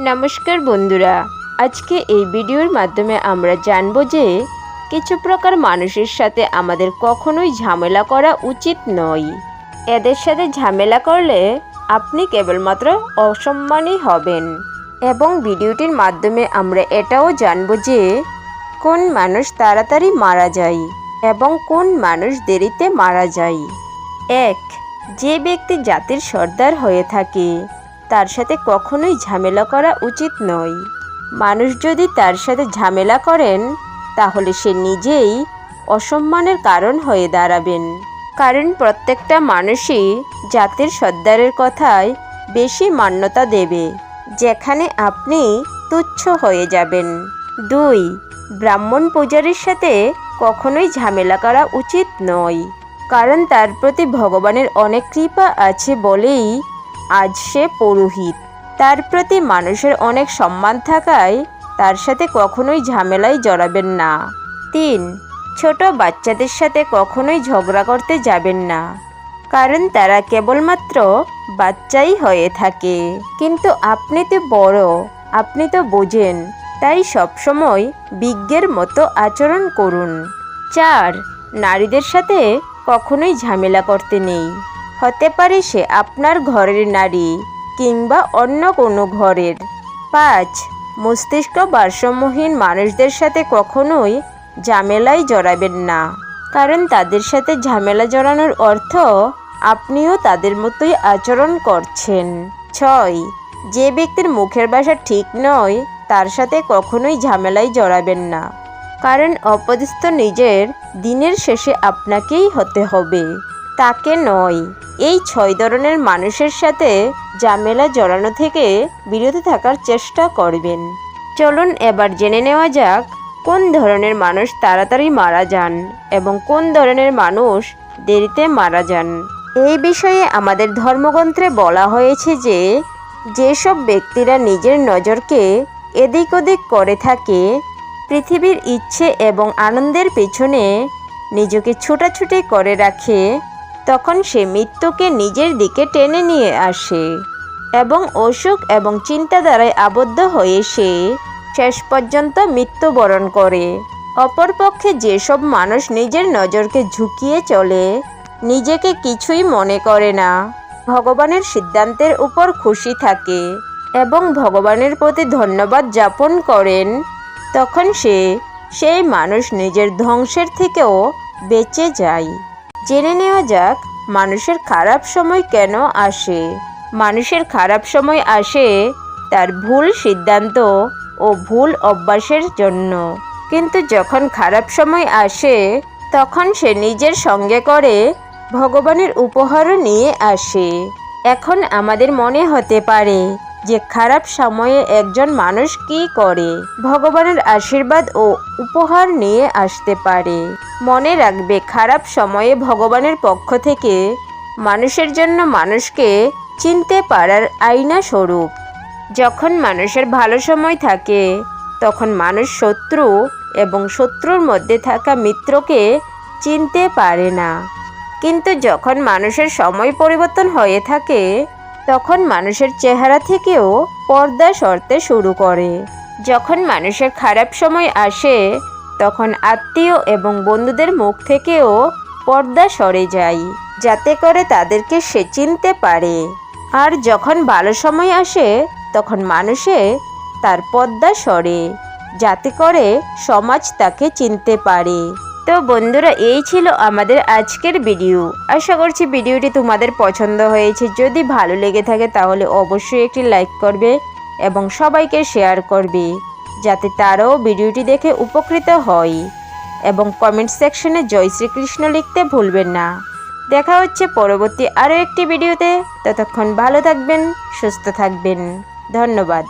নমস্কার বন্ধুরা। আজকে এই ভিডিওর মাধ্যমে আমরা জানব যে, কিছু প্রকার মানুষের সাথে আমাদের কখনোই ঝামেলা করা উচিত নয়। এদের সাথে ঝামেলা করলে আপনি কেবলমাত্র অসম্মানই হবেন। এবং ভিডিওটির মাধ্যমে আমরা এটাও জানব যে, কোন মানুষ তাড়াতাড়ি মারা যায় এবং কোন মানুষ দেরিতে মারা যায়। এক, যে ব্যক্তি জাতির সর্দার হয়ে থাকে। তার সাথে কখনোই ঝামেলা করা উচিত নয়। মানুষ যদি তার সাথে ঝামেলা করেন, তাহলে সে নিজেই অসম্মানের কারণ হয়ে দাঁড়াবেন। কারণ প্রত্যেকটা মানুষই জাতির সর্দারের কথায় বেশি মান্যতা দেবে, যেখানে আপনি তুচ্ছ হয়ে যাবেন। দুই, ব্রাহ্মণ পূজারীর সাথে কখনোই ঝামেলা করা উচিত নয়। কারণ তার প্রতি ভগবানের অনেক কৃপা আছে বলেই আজ সে পুরোহিত। তার প্রতি মানুষের অনেক সম্মান থাকায় তার সাথে কখনোই ঝামেলায় জড়াবেন না। তিন, ছোট বাচ্চাদের সাথে কখনোই ঝগড়া করতে যাবেন না। কারণ তারা কেবলমাত্র বাচ্চাই হয়ে থাকে। কিন্তু আপনি তো বড়, আপনি তো বোঝেন, তাই সবসময় বিজ্ঞের মতো আচরণ করুন। চার, নারীদের সাথে কখনোই ঝামেলা করতে নেই। হতে পারে সে আপনার ঘরের নারী কিংবা অন্য কোনো ঘরের। পাঁচ, মস্তিষ্ক ভারসাম্যহীন মানুষদের সাথে কখনোই ঝামেলায় জড়াবেন না। কারণ তাদের সাথে ঝামেলা জড়ানোর অর্থ আপনিও তাদের মতোই আচরণ করছেন। ছয়, যে ব্যক্তির মুখের ভাষা ঠিক নয়, তার সাথে কখনোই ঝামেলায় জড়াবেন না। কারণ অপদিস্থ নিজের দিনের শেষে আপনাকেই হতে হবে। তাকে নয়। এই ছয় ধরনের মানুষের সাথে ঝামেলা জড়ানো থেকে বিরত থাকার চেষ্টা করবেন। চলুন এবার জেনে নেওয়া যাক, কোন ধরনের মানুষ তাড়াতাড়ি মারা যান এবং কোন ধরনের মানুষ দেরিতে মারা যান। এই বিষয়ে আমাদের ধর্মগ্রন্থে বলা হয়েছে যে, যেসব ব্যক্তিরা নিজের নজরকে এদিক ওদিক করে থাকে, পৃথিবীর ইচ্ছে এবং আনন্দের পেছনে নিজেকে ছোটাছুটি করে রাখে তখন সে মৃত্যুকে নিজের দিকে টেনে নিয়ে আসে এবং অসুখ এবং চিন্তা দ্বারায় আবদ্ধ হয়ে সে শেষ পর্যন্ত মৃত্যুবরণ করে। অপরপক্ষে যেসব মানুষ নিজের নজরকে ঝুঁকিয়ে চলে, নিজেকে কিছুই মনে করে না। ভগবানের সিদ্ধান্তের উপর খুশি থাকে এবং ভগবানের প্রতি ধন্যবাদ যাপন করেন। তখন সে সেই মানুষ নিজের ধ্বংসের থেকেও বেঁচে যায়। জেনে নেওয়া যাক, মানুষের খারাপ সময় কেন আসে। মানুষের খারাপ সময় আসে তার ভুল সিদ্ধান্ত ও ভুল অভ্যাসের জন্য। কিন্তু যখন খারাপ সময় আসে, তখন সে নিজের সঙ্গে করে ভগবানের উপহারও নিয়ে আসে। এখন আমাদের মনে হতে পারে যে খারাপ সময়ে একজন মানুষ কি করে? ভগবানের আশীর্বাদ ও উপহার নিয়ে আসতে পারে। মনে রাখবে, খারাপ সময়ে ভগবানের পক্ষ থেকে মানুষের জন্য মানুষকে চিনতে পারার আইনা স্বরূপ। যখন মানুষের ভালো সময় থাকে, তখন মানুষ শত্রু এবং শত্রুর মধ্যে থাকা মিত্রকে চিনতে পারে না। কিন্তু যখন মানুষের সময় পরিবর্তন হয়ে থাকে তখন মানুষের চেহারা থেকেও পর্দা সরতে শুরু করে। যখন মানুষের খারাপ সময় আসে, তখন আত্মীয় এবং বন্ধুদের মুখ থেকেও পর্দা সরে যায়, যাতে করে তাদেরকে সে চিনতে পারে। আর যখন ভালো সময় আসে, তখন মানুষে তার পর্দা সরে, যাতে করে সমাজ তাকে চিনতে পারে। তো বন্ধুরা, এই ছিল আমাদের আজকের ভিডিও আশা করছি ভিডিওটি তোমাদের পছন্দ হয়েছে। যদি ভালো লেগে থাকে তাহলে অবশ্যই একটি লাইক করবে এবং সবাইকে শেয়ার করবে, যাতে তারাও ভিডিওটি দেখে উপকৃত হয়। এবং কমেন্ট সেকশনে জয় শ্রীকৃষ্ণ লিখতে ভুলবেন না। দেখা হচ্ছে পরবর্তী আরও একটি ভিডিওতে ততক্ষণ ভালো থাকবেন, সুস্থ থাকবেন। ধন্যবাদ।